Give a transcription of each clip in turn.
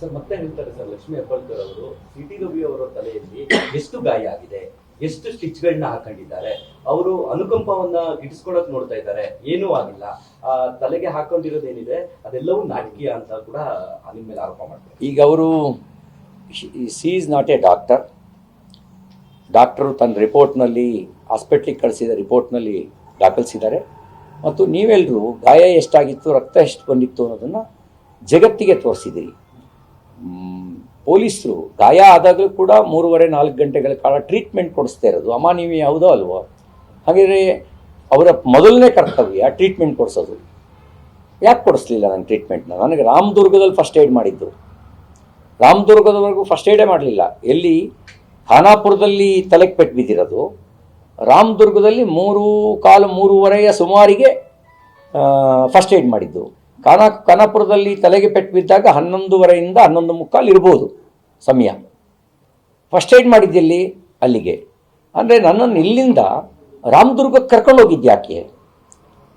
Sir, ಮತ್ತೆ ಹೇಳ್ತಾರೆ sir, Lakshmi Hebbalkar ಅವರು ಸಿಟಿ ರವಿ ಅವರ ತಲೆಯಲ್ಲಿ ಎಷ್ಟು ಗಾಯ ಆಗಿದೆ? ಎಷ್ಟು ಸ್ಟಿಚ್ಗಳನ್ನ ಹಾಕೊಂಡಿದ್ದಾರೆ? ಅವರು ಅನುಕಂಪವನ್ನ ಗಿಟ್ಟಿಸ್ಕೊಳಕ್ ನೋಡ್ತಾ ಇದ್ದಾರೆ. ಏನೂ ಆಗಿಲ್ಲ. ಆ, ತಲೆಗೆ ಹಾಕೊಂಡಿರೋದೇನಿದೆ, ಅದೆಲ್ಲವೂ ನಾಟಕೀಯ ಅಂತ ಕೂಡ ನಿಮ್ಮ ಮೇಲೆ ಆರೋಪ ಮಾಡ್ತಾರೆ. ಈಗ ಅವರು she is not a doctor. Doctor ತನ್ನ ರಿಪೋರ್ಟ್ನಲ್ಲಿ, ಹಾಸ್ಪಿಟ್ಲಿಗೆ ಕಳಿಸಿದ ರಿಪೋರ್ಟ್ನಲ್ಲಿ ದಾಖಲಿಸಿದ್ದಾರೆ. ಮತ್ತು ನೀವೆಲ್ಲರೂ ಗಾಯ ಎಷ್ಟಾಗಿತ್ತು, ರಕ್ತ ಎಷ್ಟು ಬಂದಿತ್ತು ಅನ್ನೋದನ್ನು ಜಗತ್ತಿಗೆ ತೋರಿಸಿದಿರಿ ಪೊಲೀಸರು ಗಾಯ ಆದಾಗಲೂ ಕೂಡ ಮೂರುವರೆ, ನಾಲ್ಕು ಗಂಟೆಗಳ ಕಾಲ ಟ್ರೀಟ್ಮೆಂಟ್ ಕೊಡಿಸ್ತಾ ಇರೋದು. ಅಮ್ಮ ನೀವು ಯಾವುದೋ ಅಲ್ವೋ? ಹಾಗಿದ್ರೆ ಅವರ ಮೊದಲನೇ ಕರ್ತವ್ಯ ಟ್ರೀಟ್ಮೆಂಟ್ ಕೊಡಿಸೋದು. ಯಾಕೆ ಕೊಡಿಸ್ಲಿಲ್ಲ ನಾನು ಟ್ರೀಟ್ಮೆಂಟ್ನ ನನಗೆ ರಾಮದುರ್ಗದಲ್ಲಿ ಫಸ್ಟ್ ಏಡ್ ಮಾಡಿದ್ದು ರಾಮದುರ್ಗದವರೆಗೂ ಫಸ್ಟ್ ಏಡೇ ಮಾಡಲಿಲ್ಲ. ಎಲ್ಲಿ? ಖಾನಾಪುರದಲ್ಲಿ ತಲೆಗೆ ಪೆಟ್ಟು ಬಿದ್ದಿರೋದು. ರಾಮದುರ್ಗದಲ್ಲಿ ಮೂರು, ಕಾಲು ಮೂರುವರೆಯ ಸುಮಾರಿಗೆ ಫಸ್ಟ್ ಏಡ್ ಮಾಡಿದ್ದು. ಖಾನಾ ಖಾನಾಪುರದಲ್ಲಿ ತಲೆಗೆ ಪೆಟ್ಟು ಬಿದ್ದಾಗ ಹನ್ನೊಂದುವರೆಯಿಂದ ಹನ್ನೊಂದು ಮುಕ್ಕಾಲು ಇರ್ಬೋದು ಸಮಯ. ಫಸ್ಟ್ ಏಡ್ ಮಾಡಿದ್ದಲ್ಲಿ ಅಲ್ಲಿಗೆ. ಅಂದರೆ ನನ್ನನ್ನು ಇಲ್ಲಿಂದ ರಾಮದುರ್ಗಕ್ಕೆ ಕರ್ಕೊಂಡು ಹೋಗಿದ್ದ್ಯಾಕೆ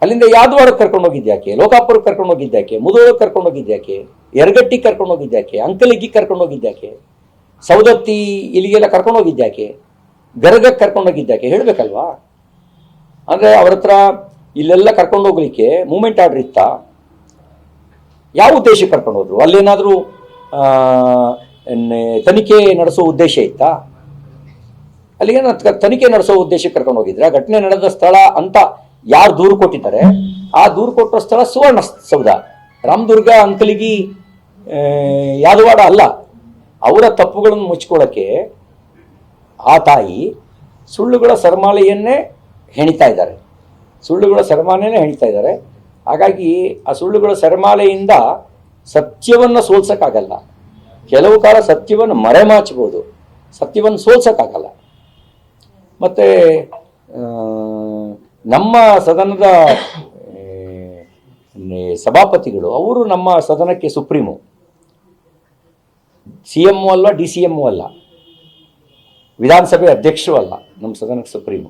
ಅಲ್ಲಿಂದ ಯಾದವಾಡಕ್ಕೆ ಕರ್ಕೊಂಡು ಹೋಗಿದ್ದ್ಯಾಕೆ ಲೋಕಾಪುರಕ್ಕೆ ಕರ್ಕೊಂಡು ಹೋಗಿದ್ದ್ಯಾಕೆ ಮುದೋಳಕ್ಕೆ ಕರ್ಕೊಂಡು ಹೋಗಿದ್ದ್ಯಾಕೆ ಎರಗಟ್ಟಿ ಕರ್ಕೊಂಡು ಹೋಗಿದ್ದ್ಯಾಕೆ ಅಂಕಲಿಗೆ ಕರ್ಕೊಂಡು ಹೋಗಿದ್ದ್ಯಾಕೆ ಸೌದತ್ತಿ ಇಲ್ಲಿಗೆಲ್ಲ ಕರ್ಕೊಂಡು ಹೋಗಿದ್ದ್ಯಾಕೆ ಗರಗಕ್ಕೆ ಕರ್ಕೊಂಡು ಹೋಗಿದ್ದ್ಯಾಕೆ ಹೇಳಬೇಕಲ್ವಾ? ಅಂದರೆ ಅವ್ರ ಹತ್ರ ಇಲ್ಲೆಲ್ಲ ಕರ್ಕೊಂಡು ಹೋಗ್ಲಿಕ್ಕೆ ಮೂಮೆಂಟ್ ಆರ್ಡ್ರ್ ಇತ್ತಾ? ಯಾವ ಉದ್ದೇಶಕ್ಕೆ ಕರ್ಕೊಂಡು ಹೋದ್ರು? ಅಲ್ಲೇನಾದರೂ ತನಿಖೆ ನಡೆಸೋ ಉದ್ದೇಶ ಇತ್ತಾ? ಅಲ್ಲಿಗೆ ತನಿಖೆ ನಡೆಸೋ ಉದ್ದೇಶಕ್ಕೆ ಕರ್ಕೊಂಡು ಹೋಗಿದ್ರೆ ಘಟನೆ ನಡೆದ ಸ್ಥಳ ಅಂತ ಯಾರು ದೂರು ಕೊಟ್ಟಿದ್ದಾರೆ, ಆ ದೂರು ಕೊಟ್ಟೋ ಸ್ಥಳ ಸುವರ್ಣ ಸೌಧ. ರಾಮದುರ್ಗ ಅಂಕಲಿಗಿ ಯಾದವಾಡ ಅಲ್ಲ. ಅವರ ತಪ್ಪುಗಳನ್ನು ಮುಚ್ಕೊಳ್ಳೋಕ್ಕೆ ಆ ತಾಯಿ ಸುಳ್ಳುಗಳ ಸರಮಾಲೆಯನ್ನೇ ಹೆಣಿತಾ ಇದ್ದಾರೆ. ಸುಳ್ಳುಗಳ ಸರಮಾಲೆಯನ್ನೇ ಹೆಣಿತಾ ಇದ್ದಾರೆ. ಹಾಗಾಗಿ ಆ ಸುಳ್ಳುಗಳ ಸರಮಾಲೆಯಿಂದ ಸತ್ಯವನ್ನು ಸೋಲ್ಸೋಕ್ಕಾಗಲ್ಲ. ಕೆಲವು ಕಾಲ ಸತ್ಯವನ್ನು ಮರೆಮಾಚಬಹುದು. ಸತ್ಯವನ್ನು ಸೋಲ್ಸೋಕ್ಕಾಗಲ್ಲ. ಮತ್ತು ನಮ್ಮ ಸದನದ ಸಭಾಪತಿಗಳು, ಅವರು ನಮ್ಮ ಸದನಕ್ಕೆ ಸುಪ್ರೀಮು. ಸಿ ಎಂ ಅಲ್ಲ ಡಿ ಸಿ ಎಂ ಅಲ್ಲ. ವಿಧಾನಸಭೆ ಅಧ್ಯಕ್ಷರು ಅಲ್ಲ, ನಮ್ಮ ಸದನಕ್ಕೆ ಸುಪ್ರೀಮು.